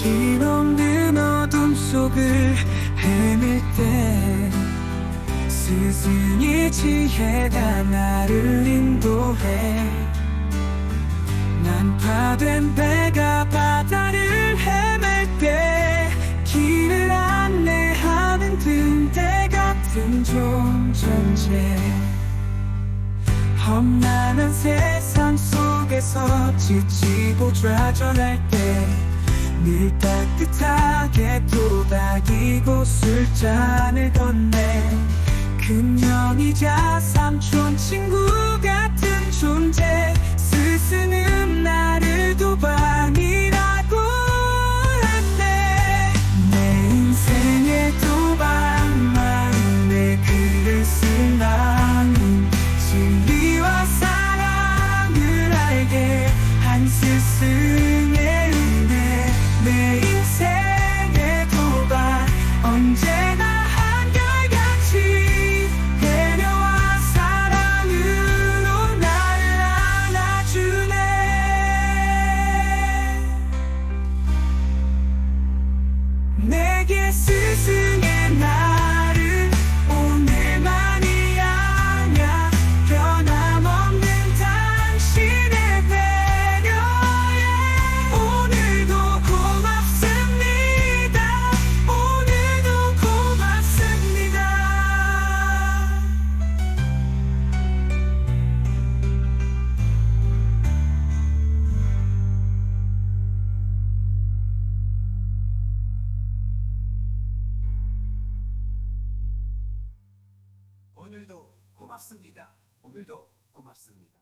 힘없는 어둠 속을 헤맬 때 스승의 지혜가 나를 인도해. 난파된 배가 바다를 헤맬 때 길을 안내하는 등대 같은 존재 험난한 세상 속에서 지치고 좌절할 때 늘 따뜻하게 도닥이고 술잔을 건네. 금명이자 삼촌 친구 같은 존재. 스승은 나를 도방이라고 했네. 내 인생의 도방만 내 그릇을 나는 진리와 사랑을 알게 한 스승 내게 스승의 고맙습니다. 오늘도 고맙습니다.